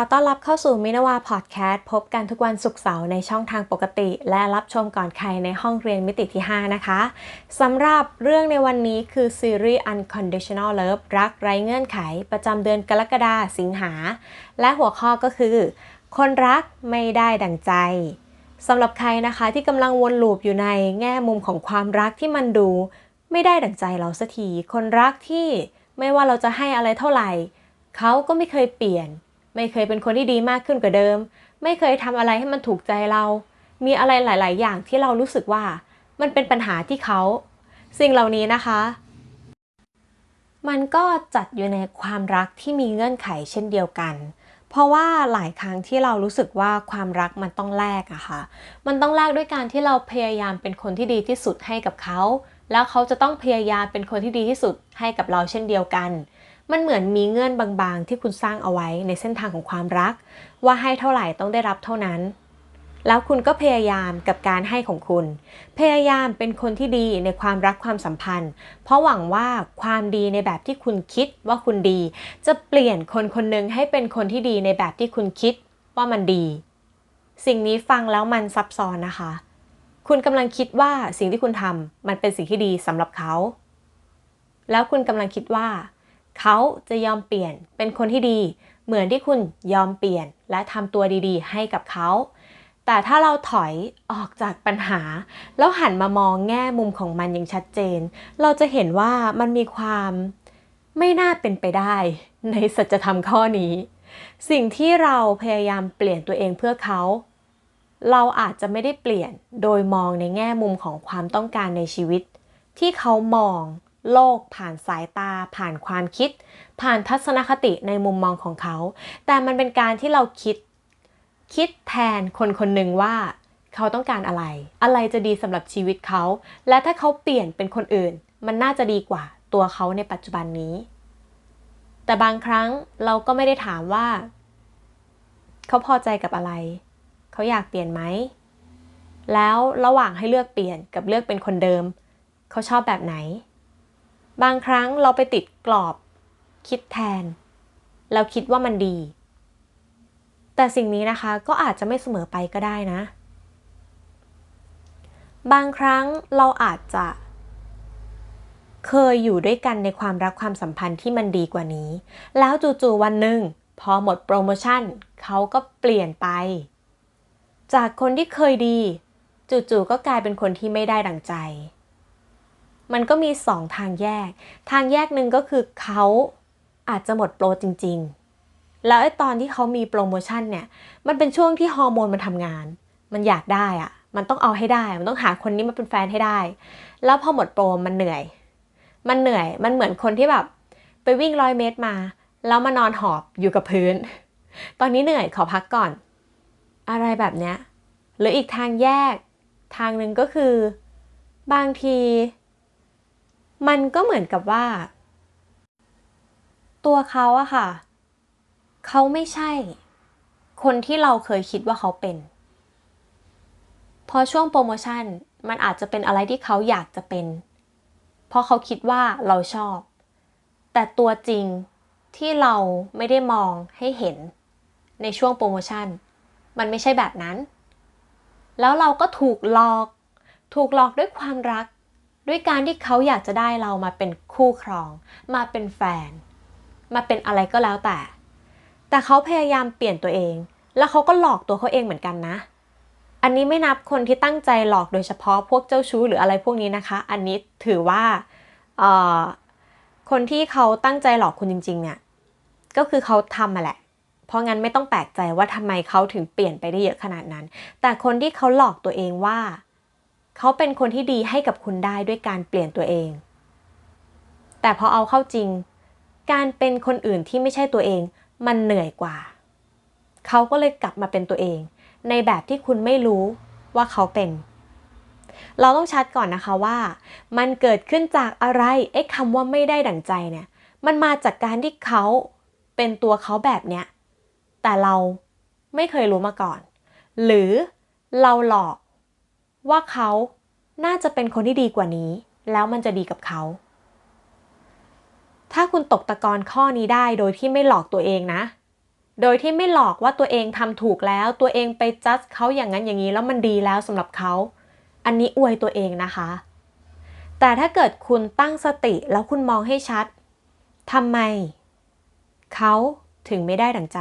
อต้อนรับเข้าสู่มินวาพอดแคสต์พบกันทุกวันศุกร์เสาร์ในช่องทางปกติ และรับชมก่อนใครในห้องเรียนมิติที่ 5 นะคะสำหรับเรื่องในวันนี้คือซีรีส์ Unconditional Love รักไร้เงื่อนไข ประจำเดือนกรกฎาสิงหา และหัวข้อก็คือ คนรักไม่ได้ดั่งใจสำหรับใครนะคะที่กำลังวนลูปอยู่ในแง่มุมของความรักที่มันดู ไม่ได้ดั่งใจเราสักทีคนรักที่ไม่ว่าเราจะให้อะไรเท่าไหร่เขาก็ไม่เคยเปลี่ยน ไม่เคยเป็นคนที่ดีมากขึ้นกว่าเดิม ไม่เคยทำอะไรให้มันถูกใจเรา มีอะไรหลาย ๆ อย่างที่เรารู้สึกว่า มันเป็นปัญหาที่เขา สิ่งเหล่านี้นะคะ มันก็จัดอยู่ในความรักที่มีเงื่อนไขเช่นเดียวกัน เพราะว่าหลายครั้งที่เรารู้สึกว่าความรักมันต้องแลกอะค่ะ มันต้องแลกด้วยการที่เราพยายามเป็นคนที่ดีที่สุดให้กับเขา แล้วเขาจะต้องพยายามเป็นคนที่ดีที่สุดให้กับเราเช่นเดียวกัน มันเหมือนมีเงื่อนบางๆ ที่คุณสร้างเอาไว้ในเส้นทางของความรัก ว่าให้เท่าไหร่ต้องได้รับเท่านั้น แล้วคุณก็พยายามกับการให้ของคุณ พยายามเป็นคนที่ดีในความรักความสัมพันธ์ เพราะหวังว่าความดีในแบบที่คุณคิดว่าคุณดี จะเปลี่ยนคนคนหนึ่งให้เป็นคนที่ดีในแบบที่คุณคิดว่ามันดี สิ่งนี้ฟังแล้วมันซับซ้อนนะคะ คุณกำลังคิดว่าสิ่งที่คุณทำมันเป็นสิ่งที่ดีสำหรับเขา แล้วคุณกำลังคิดว่า เขาจะยอมเปลี่ยนเป็นคนที่ดี เหมือนที่คุณยอมเปลี่ยนและทำตัวดีๆ ให้กับเขา แต่ถ้าเราถอยออกจากปัญหา แล้วหันมามองแง่มุมของมันอย่างชัดเจน เราจะเห็นว่ามันมีความไม่น่าเป็นไปได้ในสัจธรรมข้อนี้ สิ่งที่เราพยายามเปลี่ยนตัวเองเพื่อเขา เราอาจจะไม่ได้เปลี่ยนโดยมองในแง่มุมของความต้องการในชีวิต ที่เขามอง โลกผ่านสายตา ผ่านความคิด ผ่านทัศนคติในมุมมองของเขา แต่มันเป็นการที่เราคิดคิดแทนคนคนหนึ่งว่าเขาต้องการอะไร อะไรจะดีสำหรับชีวิตเขา และถ้าเขาเปลี่ยนเป็นคนอื่น มันน่าจะดีกว่าตัวเขาในปัจจุบันนี้ แต่บางครั้งเราก็ไม่ได้ถามว่า เขาพอใจกับอะไร เขาอยากเปลี่ยนไหม แล้วระหว่างให้เลือกเปลี่ยนกับเลือกเป็นคนเดิม เขาชอบแบบไหน บางครั้งเราไปติดกรอบ คิดแทนแล้วคิดว่ามันดี แต่สิ่งนี้นะคะก็อาจจะไม่เสมอไปก็ได้นะ บางครั้งเราอาจจะ เคยอยู่ด้วยกันในความรักความสัมพันธ์ที่มันดีกว่านี้ แล้วจู่ๆวันหนึ่งพอหมดโปรโมชั่นเขาก็เปลี่ยนไป จากคนที่เคยดี จู่ๆก็กลายเป็นคนที่ไม่ได้ดังใจ มันก็มีสองทางแยก ทางแยกหนึ่งก็คือเขาอาจจะหมดโปรจริง ๆ แล้วไอ้ตอนที่เขามีโปรโมชั่นเนี่ย มันเป็นช่วงที่ฮอร์โมนมันทำงาน มันอยากได้อะมันต้องเอาให้ได้ มันต้องหาคนนี้มาเป็นแฟนให้ได้ แล้วพอหมดโปรมันเหนื่อย มันเหนื่อย มันเหมือนคนที่แบบ ไปวิ่งร้อยเมตรมา แล้วมานอนหอบอยู่กับพื้น ตอนนี้เหนื่อยขอพักก่อน อะไรแบบเนี้ย หรืออีกทางแยก ทางหนึ่งก็คือบางที มันก็เหมือนกับว่า ตัวเขาอะค่ะ เขาไม่ใช่ คนที่เราเคยคิดว่าเขาเป็น พอช่วงโปรโมชั่นมันอาจจะเป็นอะไรที่เขาอยากจะเป็น เพราะเขาคิดว่าเราชอบ แต่ตัวจริงที่เราไม่ได้มองให้เห็น ในช่วงโปรโมชั่น มันไม่ใช่แบบนั้น แล้วเราก็ถูกหลอก ถูกหลอกด้วยความรัก ด้วยการที่เขาอยากจะได้เรามาเป็นคู่ครอง มาเป็นแฟน มาเป็นอะไรก็แล้วแต่ แต่เขาพยายามเปลี่ยนตัวเอง แล้วเขาก็หลอกตัวเขาเองเหมือนกันนะ อันนี้ไม่นับคนที่ตั้งใจหลอกโดยเฉพาะพวกเจ้าชู้หรืออะไรพวกนี้นะคะ อันนี้ถือว่าคนที่เขาตั้งใจหลอกคุณจริง ๆ เนี่ย ก็คือเขาทำมาแหละ เพราะงั้นไม่ต้องแปลกใจว่าทำไมเขาถึงเปลี่ยนไปได้เยอะขนาดนั้น แต่คนที่เขาหลอกตัวเองว่า เขาเป็นคนที่ดีให้กับคุณได้ด้วยการเปลี่ยนตัวเอง แต่พอเอาเข้าจริง การเป็นคนอื่นที่ไม่ใช่ตัวเอง มันเหนื่อยกว่า เขาก็เลยกลับมาเป็นตัวเอง ในแบบที่คุณไม่รู้ว่าเขาเป็น เราต้องชัดก่อนนะคะว่า มันเกิดขึ้นจากอะไรไอ้คำว่าไม่ได้ดั่งใจเนี่ย มันมาจากการที่เขาเป็นตัวเขาแบบเนี้ยแต่เราไม่เคยรู้มาก่อน หรือเราหลอก ว่าเขาน่าจะเป็นคนที่ดีกว่านี้ แล้วมันจะดีกับเขา ถ้าคุณตกตะกอนข้อนี้ได้โดยที่ไม่หลอกตัวเองนะ โดยที่ไม่หลอกว่าตัวเองทำถูกแล้ว ตัวเองไปจัดเขาอย่างนั้นอย่างนี้แล้วมันดีแล้วสำหรับเขา อันนี้อวยตัวเองนะคะ แต่ถ้าเกิดคุณตั้งสติแล้วคุณมองให้ชัดทำไม เขาถึงไม่ได้ดังใจ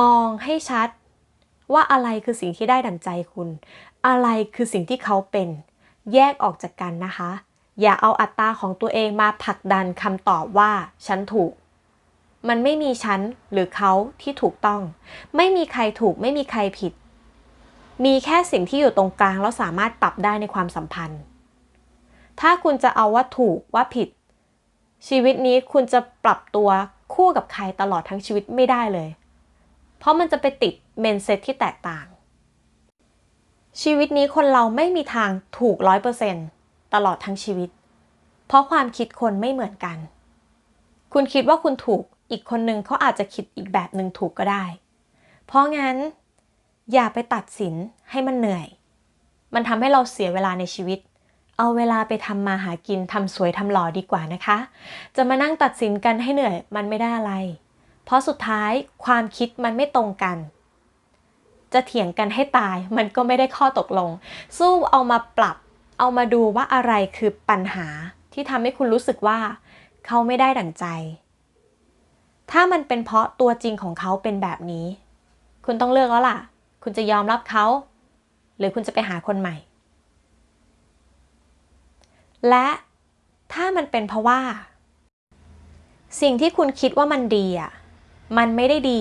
มองให้ชัด ว่าอะไรคือสิ่งที่ได้ดังใจคุณ อะไรคือสิ่งที่เขาเป็น แยกออกจากกันนะคะ อย่าเอาอัตตาของตัวเองมาผลักดันคำตอบว่าฉันถูก มันไม่มีฉันหรือเขาที่ถูกต้อง ไม่มีใครถูกไม่มีใครผิด มีแค่สิ่งที่อยู่ตรงกลางแล้วสามารถปรับได้ในความสัมพันธ์ ถ้าคุณจะเอาว่าถูกว่าผิด ชีวิตนี้คุณจะปรับตัวคู่กับใครตลอดทั้งชีวิตไม่ได้เลย เพราะมันจะไปติด เมนเซตที่แตกต่าง ชีวิตนี้คนเราไม่มีทางถูกร้อยเปอร์เซ็นตลอดทั้งชีวิต เพราะความคิดคนไม่เหมือนกัน คุณคิดว่าคุณถูกอีกคนหนึ่งเขาอาจจะคิดอีกแบบหนึ่งถูกก็ได้ เพราะงั้น อย่าไปตัดสินให้มันเหนื่อย มันทำให้เราเสียเวลาในชีวิตเอาเวลาไปทำมาหากินทำสวยทำหล่อดีกว่านะคะ จะมานั่งตัดสินกันให้เหนื่อยมันไม่ได้อะไร เพราะสุดท้ายความคิดมันไม่ตรงกัน จะเถียงกันให้ตาย มันก็ไม่ได้ข้อตกลง สู้เอามาปรับ เอามาดูว่าอะไรคือปัญหาที่ทำให้คุณรู้สึกว่า เขาไม่ได้ดั่งใจ ถ้ามันเป็นเพราะตัวจริงของเขาเป็นแบบนี้ คุณต้องเลือกแล้วล่ะ คุณจะยอมรับเขา หรือคุณจะไปหาคนใหม่ และถ้ามันเป็นเพราะว่า สิ่งที่คุณคิดว่ามันดีอะ มันไม่ได้ดี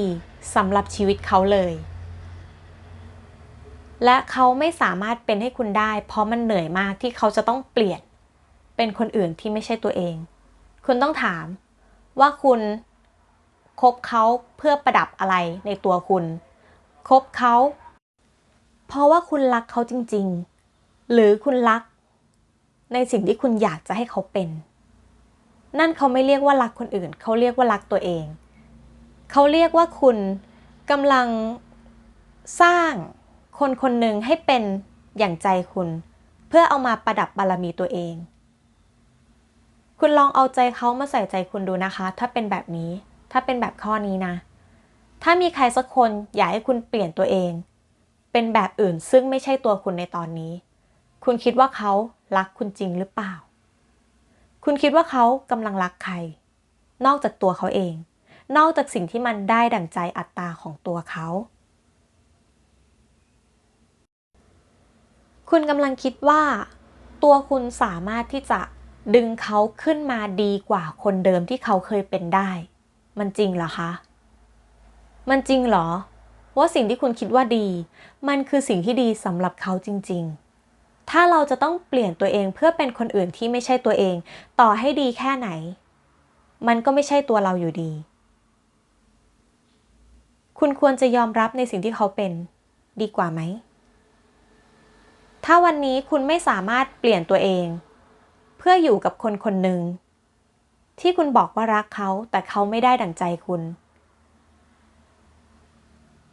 สำหรับชีวิตเขาเลย และเขาไม่สามารถเป็นให้คุณได้ เพราะมันเหนื่อยมากที่เขาจะต้องเปลี่ยน เป็นคนอื่นที่ไม่ใช่ตัวเอง คุณต้องถามว่าคุณคบเขาเพื่อประดับอะไรในตัวคุณคบเขา เพราะว่าคุณรักเขาจริง ๆ หรือคุณรัก ในสิ่งที่คุณอยากจะให้เขาเป็น นั่นเขาไม่เรียกว่ารักคนอื่น เขาเรียกว่ารักตัวเอง เขาเรียกว่าคุณกำลังสร้าง คนคนหนึ่งให้เป็นอย่างใจคุณ เพื่อเอามาประดับบารมีตัวเอง คุณลองเอาใจเขามาใส่ใจคุณดูนะคะ ถ้าเป็นแบบนี้ ถ้าเป็นแบบข้อนี้นะ ถ้ามีใครสักคนอยากให้คุณเปลี่ยนตัวเอง เป็นแบบอื่นซึ่งไม่ใช่ตัวคุณในตอนนี้ คุณคิดว่าเขารักคุณจริงหรือเปล่า คุณคิดว่าเขากำลังรักใคร นอกจากตัวเขาเอง นอกจากสิ่งที่มันได้ดั่งใจอัตตาของตัวเขา คุณกำลังคิดว่า ตัวคุณสามารถที่จะดึงเขาขึ้นมาดีกว่าคนเดิมที่เขาเคยเป็นได้ มันจริงเหรอคะ มันจริงเหรอ ว่าสิ่งที่คุณคิดว่าดี มันคือสิ่งที่ดีสำหรับเขาจริง ๆ ถ้าเราจะต้องเปลี่ยนตัวเองเพื่อเป็นคนอื่นที่ไม่ใช่ตัวเอง ต่อให้ดีแค่ไหน มันก็ไม่ใช่ตัวเราอยู่ดี คุณควรจะยอมรับในสิ่งที่เขาเป็น ดีกว่าไหม ถ้าวันนี้คุณไม่สามารถเปลี่ยนตัวเอง เพื่ออยู่กับคนคนหนึ่ง ที่คุณบอกว่ารักเขาแต่เขาไม่ได้ดั่งใจคุณ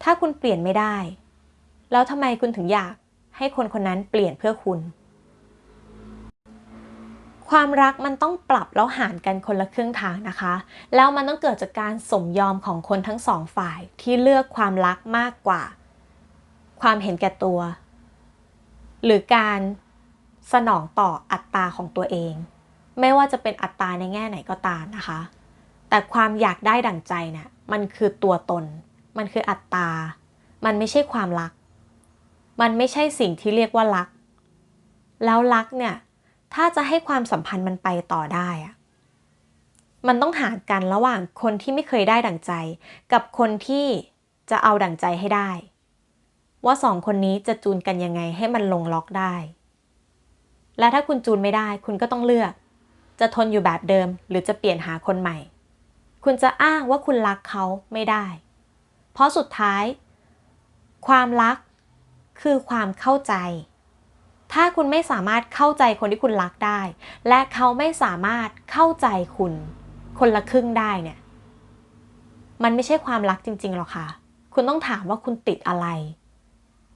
ถ้าคุณเปลี่ยนไม่ได้ แล้วทำไมคุณถึงอยากให้คนคนนั้นเปลี่ยนเพื่อคุณ ความรักมันต้องปรับแล้วหารกันคนละครึ่งทางนะคะ แล้วมันต้องเกิดจากการสมยอมของคนทั้งสองฝ่ายที่เลือกความรักมากกว่า ความเห็นแก่ตัว หรือการสนองต่ออัตราของตัวเอง ไม่ว่าจะเป็นอัตราในแง่ไหนก็ตามนะคะ แต่ความอยากได้ดั่งใจเนะี่ยมันคือตัวตน มันคืออัตตา มันไม่ใช่ความรัก มันไม่ใช่สิ่งที่เรียกว่ารัก แล้วรักเนี่ย ถ้าจะให้ความสัมพันธ์มันไปต่อได้อะมันต้องหารกันระหว่างคนที่ไม่เคยได้ดั่งใจ กับคนที่จะเอาดั่งใจให้ได้ ว่าสองคนนี้จะจูนกันยังไงให้มันลงล็อกได้ และถ้าคุณจูนไม่ได้คุณก็ต้องเลือก จะทนอยู่แบบเดิม หรือจะเปลี่ยนหาคนใหม่ คุณจะอ้างว่าคุณรักเขาไม่ได้ เพราะสุดท้าย ความรักคือความเข้าใจ ถ้าคุณไม่สามารถเข้าใจคนที่คุณรักได้ และเขาไม่สามารถเข้าใจคุณ คนละครึ่งได้เนี่ย มันไม่ใช่ความรักจริงๆหรอกค่ะ คุณต้องถามว่าคุณติดอะไร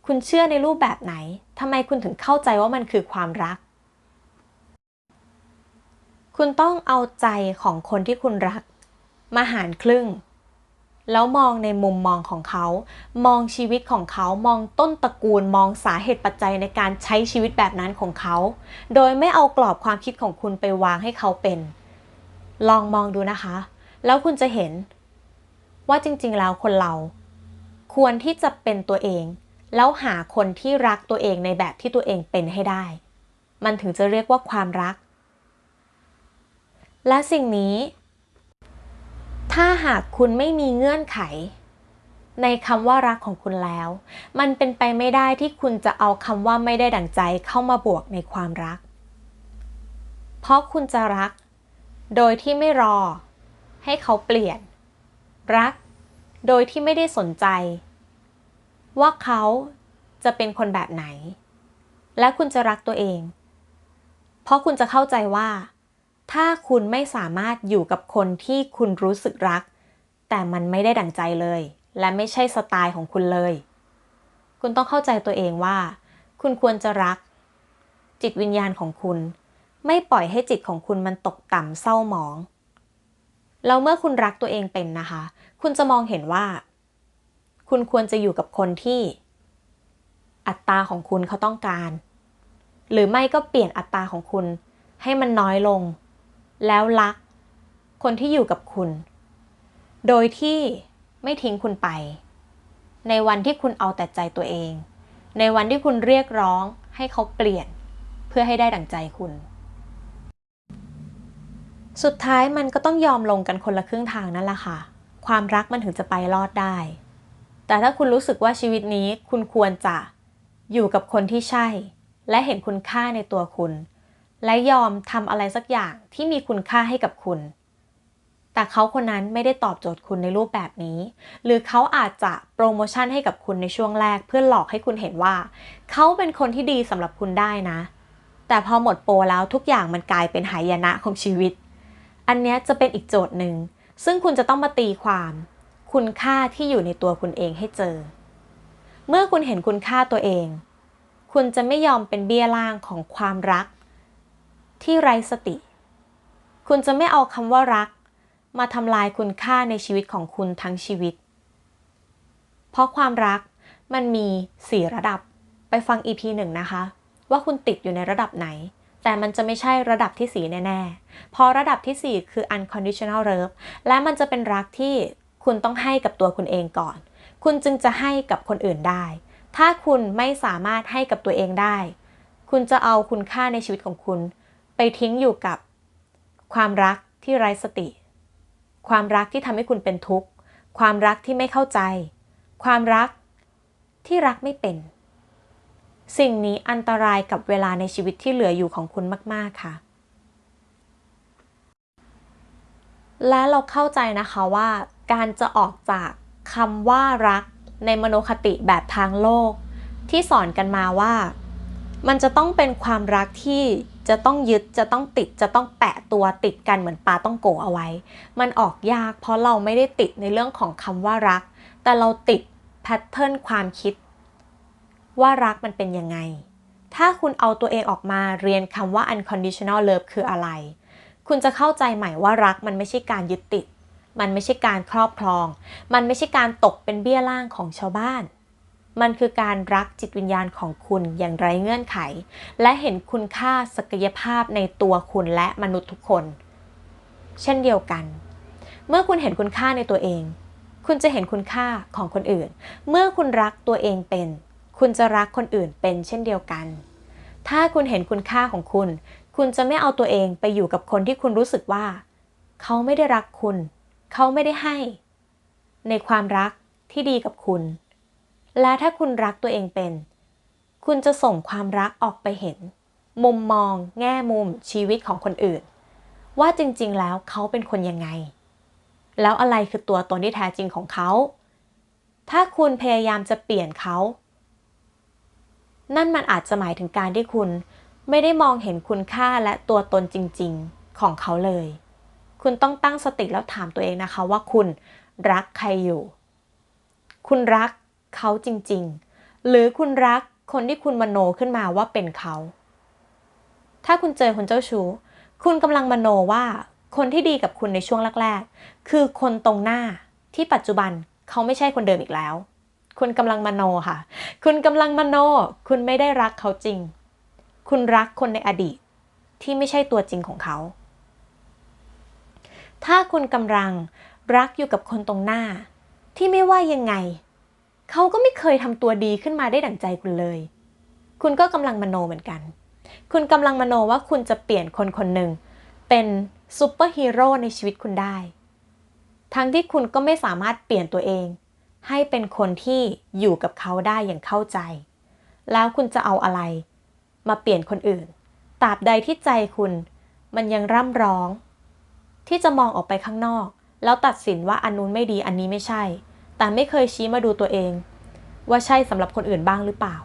คุณเชื่อในรูปแบบไหนทำไมคุณถึงเข้าใจว่ามันคือความรัก คุณต้องเอาใจของคนที่คุณรัก มาหารครึ่ง แล้วมองในมุมมองของเขา มองชีวิตของเขา มองต้นตระกูล มองสาเหตุปัจจัยในการใช้ชีวิตแบบนั้นของเขา โดยไม่เอากรอบความคิดของคุณไปวางให้เขาเป็น ลองมองดูนะคะ แล้วคุณจะเห็นว่าจริงๆ แล้วคนเรา ควรที่จะเป็นตัวเอง แล้วหาคนที่รักตัวเองในแบบที่ตัวเองเป็นให้ได้ มันถึงจะเรียกว่าความรัก และสิ่งนี้ ถ้าหากคุณไม่มีเงื่อนไข ในคำว่ารักของคุณแล้ว มันเป็นไปไม่ได้ที่คุณจะเอาคำว่าไม่ได้ดั่งใจเข้ามาบวกในความรัก เพราะคุณจะรัก โดยที่ไม่รอ ให้เขาเปลี่ยน รัก โดยที่ไม่ได้สนใจ ว่าเขาจะเป็นคนแบบไหน และคุณจะรักตัวเอง เพราะคุณจะเข้าใจว่า ถ้าคุณไม่สามารถอยู่กับคนที่คุณรู้สึกรัก แต่มันไม่ได้ดั่งใจเลย และไม่ใช่สไตล์ของคุณเลย คุณต้องเข้าใจตัวเองว่า คุณควรจะรัก จิตวิญญาณของคุณ ไม่ปล่อยให้จิตของคุณมันตกต่ำเศร้าหมองแล้วเมื่อคุณรักตัวเองเป็นนะคะ คุณจะมองเห็นว่า คุณควรจะอยู่กับคนที่อัตราของคุณเขาต้องการ หรือไม่ก็เปลี่ยนอัตราของคุณให้มันน้อยลง แล้วรัก คนที่อยู่กับคุณ โดยที่ไม่ทิ้งคุณไป ในวันที่คุณเอาแต่ใจตัวเอง ในวันที่คุณเรียกร้องให้เขาเปลี่ยนเพื่อให้ได้ดั่งใจคุณ สุดท้ายมันก็ต้องยอมลงกันคนละครึ่งทางนั่นแหละค่ะ ความรักมันถึงจะไปรอดได้ แต่ถ้าคุณรู้สึกว่าชีวิตนี้คุณควรจะอยู่กับคนที่ใช่ และเห็นคุณค่าในตัวคุณ และยอมทำอะไรสักอย่างที่มีคุณค่าให้กับคุณ แต่เขาคนนั้นไม่ได้ตอบโจทย์คุณในรูปแบบนี้ หรือเขาอาจจะโปรโมชั่นให้กับคุณในช่วงแรกเพื่อหลอกให้คุณเห็นว่า เขาเป็นคนที่ดีสำหรับคุณได้นะ แต่พอหมดโปรแล้วทุกอย่างมันกลายเป็นหายนะของชีวิต อันนี้จะเป็นอีกโจทย์หนึ่งซึ่งคุณจะต้องมาตีความ คุณค่าที่อยู่ในตัวคุณเองให้เจอ เมื่อคุณเห็นคุณค่าตัวเอง คุณจะไม่ยอมเป็นเบี้ยล่างของความรัก ที่ไร้สติ คุณจะไม่เอาคำว่ารัก มาทำลายคุณค่าในชีวิตของคุณทั้งชีวิต เพราะความรักมันมีสี่ระดับไปฟัง EP หนึ่งนะคะ ว่าคุณติดอยู่ในระดับไหน แต่มันจะไม่ใช่ระดับที่สี่แน่ๆ เพราะระดับที่สี่คือ unconditional love และมันจะเป็นรักที่ คุณต้องให้กับตัวคุณเองก่อน คุณจึงจะให้กับคนอื่นได้ ถ้าคุณไม่สามารถให้กับตัวเองได้ คุณจะเอาคุณค่าในชีวิตของคุณ ไปทิ้งอยู่กับ ความรักที่ไร้สติ ความรักที่ทำให้คุณเป็นทุกข์ ความรักที่ไม่เข้าใจ ความรักที่รักไม่เป็น สิ่งนี้อันตรายกับเวลาในชีวิตที่เหลืออยู่ของคุณมาก ๆ ค่ะ และเราเข้าใจนะคะว่า การจะออกจากคำว่ารักในมโนคติแบบทางโลก ที่สอนกันมาว่า มันจะต้องเป็นความรักที่จะต้องยึดจะต้องติดจะต้องแปะตัวติดกันเหมือนปลาต้องโกเอาไว้ มันออกยากเพราะเราไม่ได้ติดในเรื่องของคำว่ารัก แต่เราติดแพทเทิร์นความคิด ว่ารักมันเป็นยังไง ถ้าคุณเอาตัวเองออกมาเรียนคำว่า unconditional love คืออะไร คุณจะเข้าใจใหม่ว่ารักมันไม่ใช่การยึดติด มันไม่ใช่การครอบครอง มันไม่ใช่การตกเป็นเบี้ยล่างของชาวบ้าน มันคือการรักจิตวิญญาณของคุณอย่างไร้เงื่อนไข และเห็นคุณค่าศักยภาพในตัวคุณและมนุษย์ทุกคน เช่นเดียวกัน เมื่อคุณเห็นคุณค่าในตัวเอง คุณจะเห็นคุณค่าของคนอื่น เมื่อคุณรักตัวเองเป็น คุณจะรักคนอื่นเป็นเช่นเดียวกัน ถ้าคุณเห็นคุณค่าของคุณ คุณจะไม่เอาตัวเองไปอยู่กับคนที่คุณรู้สึกว่า เขาไม่ได้รักคุณ เขาไม่ได้ให้ ในความรักที่ดีกับคุณ และถ้าคุณรักตัวเองเป็น คุณจะส่งความรักออกไปเห็น มุมมอง แง่มุมชีวิตของคนอื่น ว่าจริงๆ แล้วเขาเป็นคนยังไง แล้วอะไรคือตัวตนที่แท้จริงของเขา ถ้าคุณพยายามจะเปลี่ยนเขา นั่นมันอาจจะหมายถึงการที่คุณไม่ได้มองเห็นคุณค่าและตัวตนจริง ๆ ของเขาเลย คุณต้องตั้งสติแล้วถามตัวเองนะคะว่าคุณรักใครอยู่ คุณรักเขาจริง ๆ หรือคุณรักคนที่คุณมโนขึ้นมาว่าเป็นเขา ถ้าคุณเจอคนเจ้าชู้ คุณกำลังมโนว่าคนที่ดีกับคุณในช่วงแรกๆ คือคนตรงหน้าที่ปัจจุบันเขาไม่ใช่คนเดิมอีกแล้ว คุณกำลังมโนค่ะ คุณกำลังมโน คุณไม่ได้รักเขาจริง คุณรักคนในอดีตที่ไม่ใช่ตัวจริงของเขา ถ้าคุณกำลังรักอยู่กับคนตรงหน้า ที่ไม่ว่ายังไง เขาก็ไม่เคยทำตัวดีขึ้นมาได้ดั่งใจคุณเลย คุณก็กำลังมโนเหมือนกัน คุณกำลังมโนว่าคุณจะเปลี่ยนคนคนหนึ่งเป็นซูเปอร์ฮีโร่ในชีวิตคุณได้ ทั้งที่คุณก็ไม่สามารถเปลี่ยนตัวเอง ให้เป็นคนที่อยู่กับเขาได้อย่างเข้าใจ แล้วคุณจะเอาอะไร มาเปลี่ยนคนอื่นตราบใดที่ใจคุณ มันยังร่ำร้อง ที่จะมองออกไปข้างนอก แล้วตัดสินว่าอันนู้นไม่ดีอันนี้ไม่ใช่ แต่ไม่เคยชี้มาดูตัวเอง ว่าใช่สำหรับคนอื่นบ้างหรือเปล่า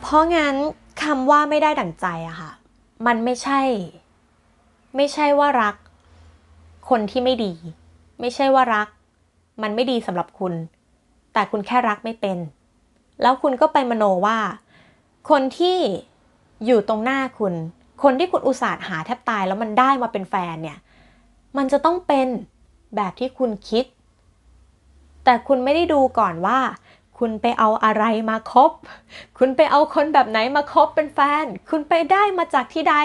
เพราะงั้นคำว่าไม่ได้ดั่งใจอะค่ะ มันไม่ใช่ ไม่ใช่ว่ารัก คนที่ไม่ดี ไม่ใช่ว่ารัก มันไม่ดีสำหรับคุณ แต่คุณแค่รักไม่เป็น แล้วคุณก็ไปมโนว่า คนที่อยู่ตรงหน้าคุณ คนที่คุณอุตส่าห์หาแทบตายแล้วมันได้มาเป็นแฟนเนี่ย มันจะต้องเป็นแบบที่คุณคิด แต่คุณไม่ได้ดูก่อนว่า คุณไปเอาอะไรมาคบ คุณไปเอาคนแบบไหนมาคบเป็นแฟน คุณไปได้มาจากที่ใด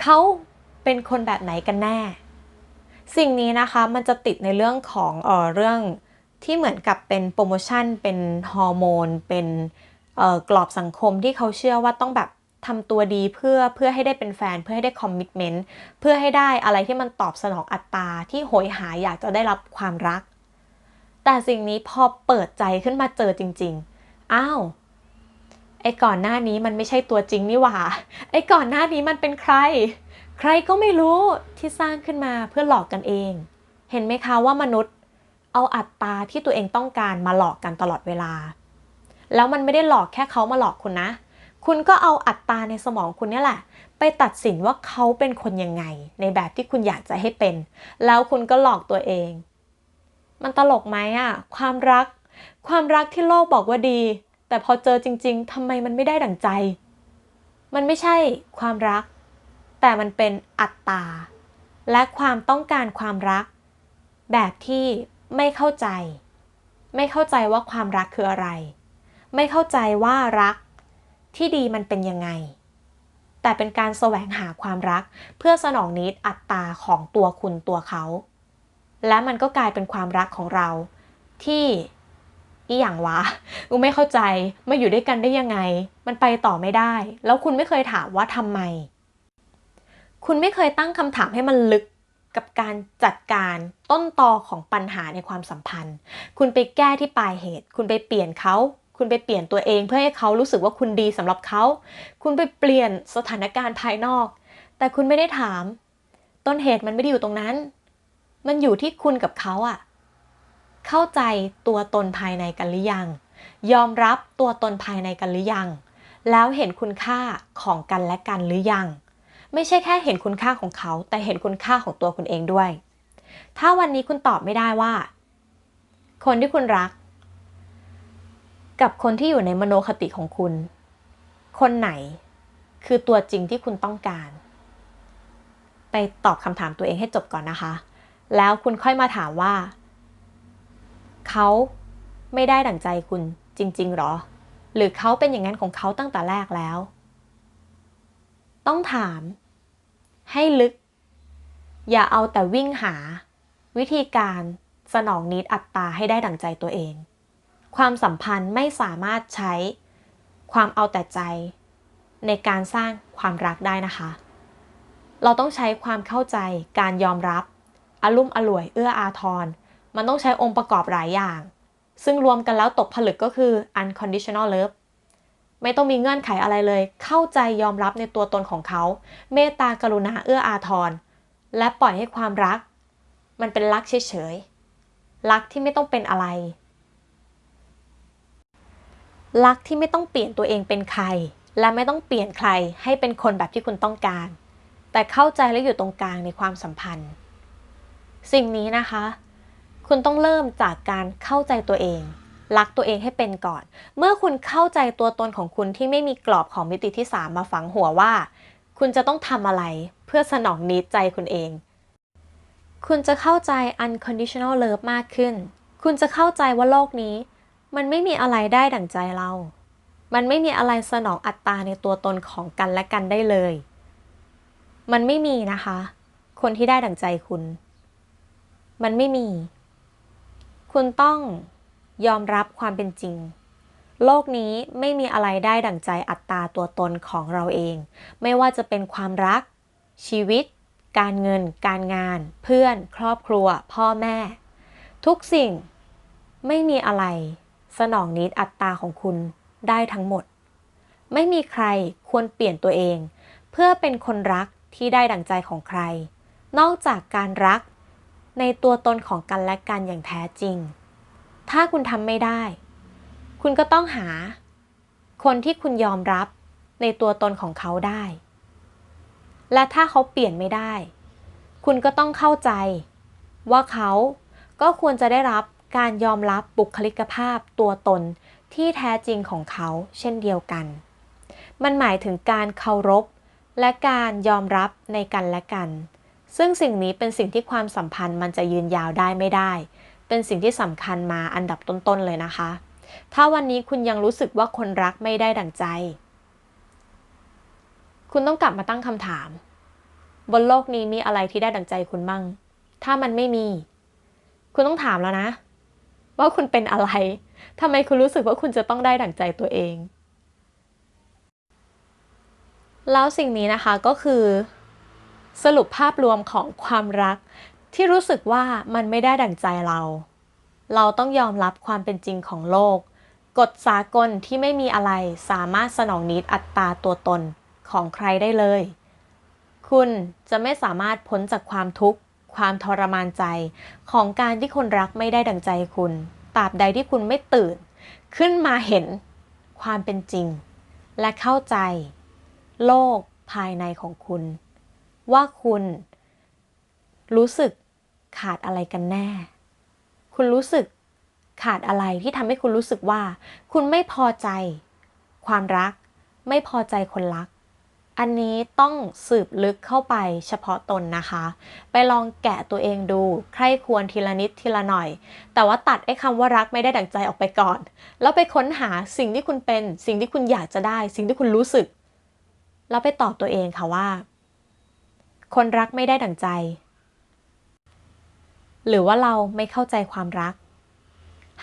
เขาเป็นคนแบบไหนกันแน่ สิ่งนี้นะคะมันจะติดในเรื่องของเออเรื่องที่เหมือนกับเป็นโปรโมชั่น เป็นฮอร์โมน เป็นกรอบสังคมที่เขาเชื่อว่าต้องแบบ ทำตัวดีเพื่อเพื่อให้ได้เป็นแฟนเพื่อให้ได้คอมมิชเมนต์เพื่อให้ได้อะไรที่มันตอบสนองอัตราที่โหยหาอยากจะได้รับความรัก แต่สิ่งนี้พอเปิดใจขึ้นมาเจอจริง ๆ อ้าวไอ้ก่อนหน้านี้มันไม่ใช่ตัวจริงนี่หว่า ไอ้ก่อนหน้านี้มันเป็นใคร ใครก็ไม่รู้ที่สร้างขึ้นมาเพื่อหลอกกันเอง เห็นไหมคะว่ามนุษย์ เอาอัตราที่ตัวเองต้องการมาหลอกกันตลอดเวลา แล้วมันไม่ได้หลอกแค่เขามาหลอกคุณนะ คุณก็เอาอัตราในสมองคุณนี่แหละ ไปตัดสินว่าเขาเป็นคนยังไง ในแบบที่คุณอยากจะให้เป็น แล้วคุณก็หลอกตัวเอง มันตลกไหมอะความรัก ความรักที่โลกบอกว่าดี แต่พอเจอจริง ๆทำไมมันไม่ได้ดั่งใจ มันไม่ใช่ความรัก แต่มันเป็นอัตตาและความต้องการความรัก แบบที่ไม่เข้าใจ ไม่เข้าใจว่าความรักคืออะไร ไม่เข้าใจว่ารัก ที่ดีมันเป็นยังไง แต่เป็นการแสวงหาความรัก เพื่อสนองนิดอัตตาของตัวคุณตัวเขา และมันก็กลายเป็นความรักของเรา ที่อีหยังวะกูไม่เข้าใจมาอยู่ด้วยกันได้ยังไง มันไปต่อไม่ได้ แล้วคุณไม่เคยถามว่าทำไม คุณไม่เคยตั้งคำถามให้มันลึกกับการจัดการต้นตอของปัญหาในความสัมพันธ์ คุณไปแก้ที่ปลายเหตุ คุณไปเปลี่ยนเขา คุณไปเปลี่ยนตัวเองเพื่อให้เขารู้สึกว่าคุณดีสำหรับเขา คุณไปเปลี่ยนสถานการณ์ภายนอก แต่คุณไม่ได้ถาม ต้นเหตุมันไม่ได้อยู่ตรงนั้น มันอยู่ที่คุณกับเขาอะเข้าใจตัวตนภายในกันหรือยัง ยอมรับตัวตนภายในกันหรือยัง แล้วเห็นคุณค่าของกันและกันหรือยัง ไม่ใช่แค่เห็นคุณค่าของเขา แต่เห็นคุณค่าของตัวคุณเองด้วย ถ้าวันนี้คุณตอบไม่ได้ว่า คนที่คุณรัก กับคนที่อยู่ในมโนคติของคุณ คนไหนคือตัวจริงที่คุณต้องการ ไปตอบคำถามตัวเองให้จบก่อนนะคะ แล้วคุณค่อยมาถามว่า เขาไม่ได้ดั่งใจคุณจริง ๆหรอ หรือเขาเป็นอย่างนั้นของเขาตั้งแต่แรกแล้ว ต้องถาม ให้ลึก อย่าเอาแต่วิ่งหา วิธีการสนองนิดอัตตาให้ได้ดั่งใจตัวเอง ความสัมพันธ์ไม่สามารถใช้ความเอาแต่ใจ ในการสร้างความรักได้นะคะ เราต้องใช้ความเข้าใจการยอมรับอารมุ่มอร่วยเอื้ออาทร มันต้องใช้องค์ประกอบหลายอย่าง ซึ่งรวมกันแล้วตกผลึกก็คือ unconditional love ไม่ต้องมีเงื่อนไขอะไรเลย เข้าใจยอมรับในตัวตนของเขา เมตตากรุณาเอื้ออาทร และปล่อยให้ความรัก มันเป็นรักเฉยๆ รักที่ไม่ต้องเป็นอะไร รักที่ไม่ต้องเปลี่ยนตัวเองเป็นใคร และไม่ต้องเปลี่ยนใครให้เป็นคนแบบที่คุณต้องการ แต่เข้าใจและอยู่ตรงกลางในความสัมพันธ์ สิ่งนี้นะคะ คุณต้องเริ่มจากการเข้าใจตัวเอง รักตัวเองให้เป็นก่อน เมื่อคุณเข้าใจตัวตนของคุณที่ไม่มีกรอบของมิติที่ 3 มาฝังหัวว่า คุณจะต้องทำอะไรเพื่อสนองนิดใจคุณเอง คุณจะเข้าใจ unconditional love มากขึ้น คุณจะเข้าใจว่าโลกนี้ มันไม่มีอะไรได้ดั่งใจเรา มันไม่มีอะไรสนองอัตตาในตัวตนของกันและกันได้เลย มันไม่มีนะคะ คนที่ได้ดั่งใจคุณ มันไม่มี คุณต้องยอมรับความเป็นจริง โลกนี้ไม่มีอะไรได้ดั่งใจอัตตาตัวตนของเราเอง ไม่ว่าจะเป็นความรัก ชีวิต การเงิน การงาน เพื่อน ครอบครัว พ่อแม่ ทุกสิ่งไม่มีอะไร สนองนิดอัตตาของคุณได้ทั้งหมด ไม่มีใครควรเปลี่ยนตัวเอง เพื่อเป็นคนรักที่ได้ดั่งใจของใคร นอกจากการรัก ในตัวตนของกันและกันอย่างแท้จริง ถ้าคุณทำไม่ได้ คุณก็ต้องหา คนที่คุณยอมรับในตัวตนของเขาได้ และถ้าเขาเปลี่ยนไม่ได้ คุณก็ต้องเข้าใจ ว่าเขาก็ควรจะได้รับ การยอมรับบุคลิกภาพตัวตนที่แท้จริงของเขาเช่นเดียวกัน มันหมายถึงการเคารพ และการยอมรับในกันและกัน ซึ่งสิ่งนี้เป็นสิ่งที่ความสัมพันธ์มันจะยืนยาวได้ไม่ได้ เป็นสิ่งที่สำคัญมาอันดับต้นๆเลยนะคะ ถ้าวันนี้คุณยังรู้สึกว่าคนรักไม่ได้ดั่งใจ คุณต้องกลับมาตั้งคำถาม บนโลกนี้มีอะไรที่ได้ดั่งใจคุณมั่ง ถ้ามันไม่มี คุณต้องถามแล้วนะ ว่าคุณเป็นอะไร ทำไมคุณรู้สึกว่าคุณจะต้องได้ดั่งใจตัวเอง แล้วสิ่งนี้นะคะก็คือ สรุปภาพรวมของความรัก ที่รู้สึกว่ามันไม่ได้ดั่งใจเรา เราต้องยอมรับความเป็นจริงของโลก กฎสากลที่ไม่มีอะไรสามารถสนองนิดอัตราตัวตนของใครได้เลย คุณจะไม่สามารถพ้นจากความทุกข์ ความทรมานใจ ของการที่คนรักไม่ได้ดังใจคุณตราบใดที่คุณไม่ตื่น ขึ้นมาเห็นความเป็นจริง และเข้าใจ โลกภายในของคุณ ว่าคุณ รู้สึกขาดอะไรกันแน่ คุณรู้สึกขาดอะไรที่ทำให้คุณรู้สึกว่า คุณไม่พอใจ ความรัก ไม่พอใจคนรัก อันนี้ต้องสืบลึกเข้าไปเฉพาะตนนะคะ ไปลองแกะตัวเองดู ใครควรทีละนิดทีละหน่อย แต่ว่าตัดไอ้คำว่ารักไม่ได้ดั่งใจออกไปก่อน แล้วไปค้นหาสิ่งที่คุณเป็น สิ่งที่คุณอยากจะได้ สิ่งที่คุณรู้สึก แล้วไปตอบตัวเองค่ะว่า คนรักไม่ได้ดั่งใจ หรือว่าเราไม่เข้าใจความรัก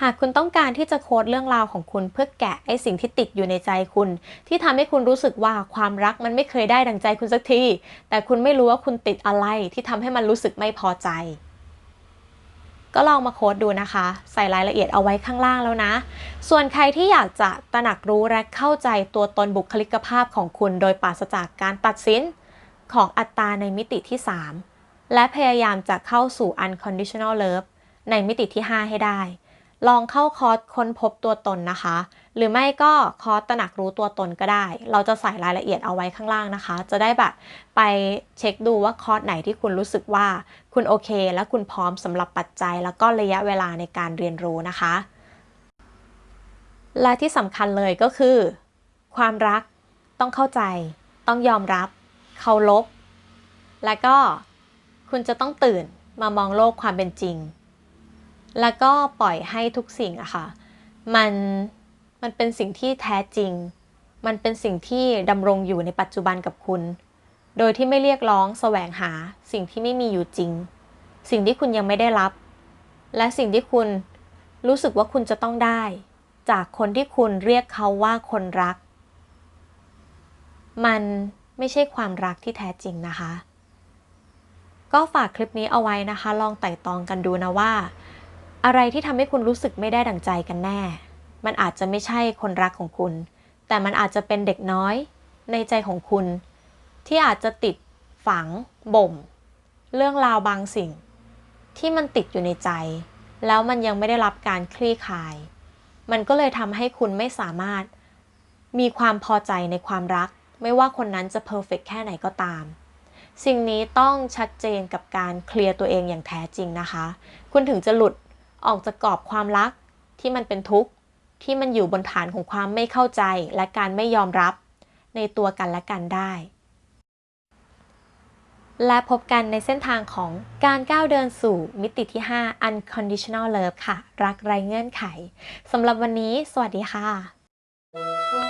หากคุณต้องการที่จะโค้ดเรื่องราวของคุณเพื่อแกะไอสิ่งที่ติดอยู่ในใจคุณ ที่ทำให้คุณรู้สึกว่าความรักมันไม่เคยได้ดังใจคุณสักที แต่คุณไม่รู้ว่าคุณติดอะไรที่ทำให้มันรู้สึกไม่พอใจ ก็ลองมาโค้ดดูนะคะ ใส่รายละเอียดเอาไว้ข้างล่างแล้วนะ ส่วนใครที่อยากจะตระหนักรู้และเข้าใจตัวตนบุคลิกภาพของคุณ โดยปราศจากการตัดสินของอัตตาในมิติที่ 3 และพยายามจะเข้าสู่ unconditional love ในมิติที่ 5 ให้ได้ ลองเข้าคอร์สค้นพบตัวตนนะคะ หรือไม่ก็คอร์สตระหนักรู้ตัวตนก็ได้ เราจะใส่รายละเอียดเอาไว้ข้างล่างนะคะ จะได้แบบไปเช็คดูว่าคอร์สไหนที่คุณรู้สึกว่า คุณโอเค และคุณพร้อมสำหรับปัจจัย แล้วก็ระยะเวลาในการเรียนรู้นะคะ และที่สำคัญเลยก็คือ ความรักต้องเข้าใจ ต้องยอมรับเคารพและก็คุณจะต้องตื่นมามองโลกความเป็นจริง แล้วก็ปล่อยให้ทุกสิ่งอะค่ะ มันมันเป็นสิ่งที่แท้จริง มันเป็นสิ่งที่ดำรงอยู่ในปัจจุบันกับคุณ โดยที่ไม่เรียกร้องแสวงหาสิ่งที่ไม่มีอยู่จริง สิ่งที่คุณยังไม่ได้รับ และสิ่งที่คุณรู้สึกว่าคุณจะต้องได้ จากคนที่คุณเรียกเขาว่าคนรัก มันไม่ใช่ความรักที่แท้จริงนะคะ ก็ฝากคลิปนี้เอาไว้นะคะ ลองไต่ตองกันดูนะว่า อะไรที่ทำให้คุณรู้สึกไม่ได้ดั่งใจกันแน่ มันอาจจะไม่ใช่คนรักของคุณ แต่มันอาจจะเป็นเด็กน้อยในใจของคุณ ที่อาจจะติดฝังบ่ม เรื่องราวบางสิ่ง ที่มันติดอยู่ในใจ แล้วมันยังไม่ได้รับการคลี่คลาย มันก็เลยทำให้คุณไม่สามารถ มีความพอใจในความรัก ไม่ว่าคนนั้นจะเพอร์เฟกแค่ไหนก็ตามสิ่งนี้ต้องชัดเจนกับการเคลียร์ตัวเองอย่างแท้จริงนะคะ คุณถึงจะหลุด ออกจากกรอบความรักที่มันเป็นทุกข์ที่มันอยู่บนฐานของความไม่เข้าใจและการไม่ยอมรับในตัวกันและกันได้ และพบกันในเส้นทางของการก้าวเดินสู่มิติที่ 5 unconditional love ค่ะ รักไร้เงื่อนไขสำหรับวันนี้ สวัสดีค่ะ